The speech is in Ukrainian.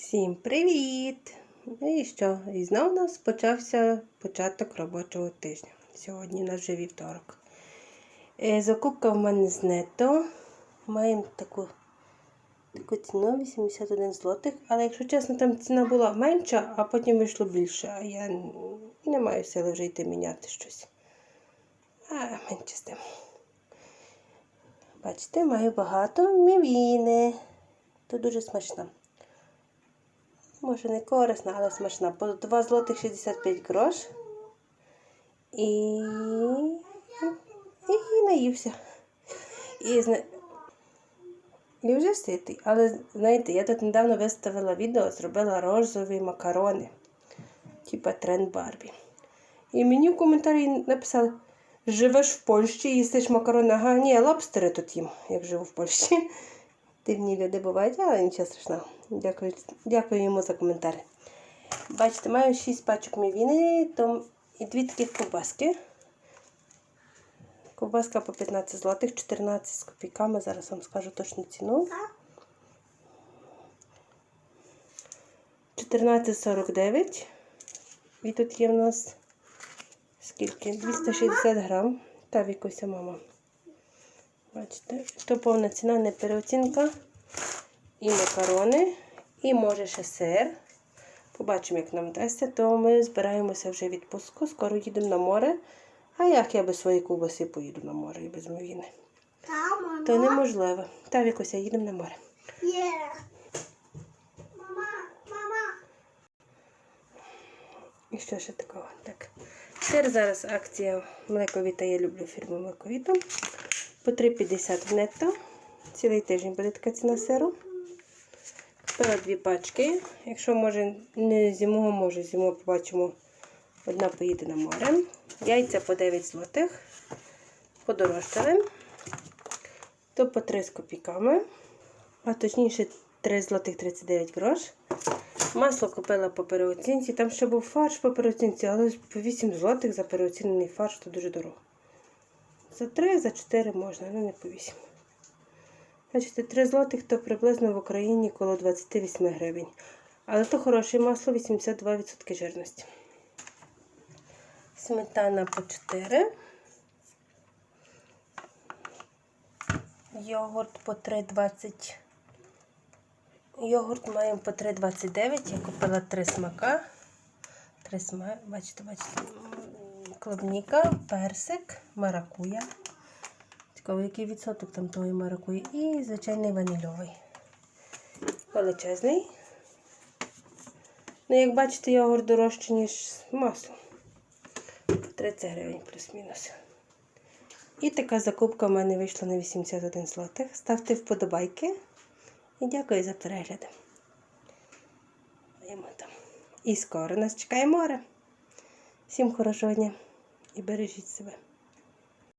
Всім привіт! Ну і що? І знову у нас почався початок робочого тижня. Сьогодні у нас вже вівторок. Е, Закупка в мене з нето. Маємо таку, таку ціну 81 злотих. Але якщо чесно, там ціна була менша, а потім вийшло більше. А я не маю сили вже йти міняти щось. А менше з тим. Бачите, маю багато мівіни. То дуже смачно. Може не корисна, але смачна. По 2 злотих 65 грош. І... і наївся. І, зна... і вже ситий. Але знаєте, я тут недавно виставила відео, зробила розові макарони. Типа тренд Барбі. І мені в коментарі написали: живеш в Польщі, їстиш макарони, ага, ні, лобстери тут їм, як живу в Польщі. Дивні люди бувають, але нічого страшного. Дякую, дякую йому за коментар. Бачите, маю 6 пачок мівіни і дві таких ковбаски. Ковбаска по 15 злотих, 14 з копійками. Зараз вам скажу точну ціну. 14,49. І тут є в нас скільки? 260 грам. Та вікуся мама. Бачите, то повна ціна, не переоцінка. І макарони, і може ще сир. Побачимо, як нам вдасться, то ми збираємося вже в відпуску, скоро їдемо на море. А як я без своєї ковбаси поїду на море і без мовіни? То неможливо. Та Вікуся, їдемо на море. Мама, мама. І що ще такого? Так. Сир зараз акція млековіта. Я люблю фірму млековіта. По 3,50 нетто. Цілий тиждень буде така ціна сиру. Купила дві пачки. Якщо може не зимого, може зимою побачимо. Одна поїде на море. Яйця по 9 злотих. Подорожчали. То по 3 з копійками. А точніше 3 злотих 39 грош. Масло купила по переоцінці. Там ще був фарш по переоцінці, але по 8 злотих за переоцінений фарш то дуже дорого. За 3, за 4 можна, але не по 8. Бачите, 3 злотих то приблизно в Україні коло 28 гривень. Але то хороше масло 82% жирності. Сметана по 4. Йогурт по 3,20. Йогурт маємо по 3,29. Я купила 3 смака. 3 смака, бачите, бачите. Клубніка, персик, маракуя. Цікаво, який відсоток там тої маракуї. І звичайний ванільовий. Величезний. Ну, як бачите, йогурт дорожче, ніж масло. 30 гривень плюс-мінус. І така закупка в мене вийшла на 81 злотих. Ставте вподобайки. І дякую за перегляд. І скоро нас чекає море. Всім хорошого дня і бережіть себе.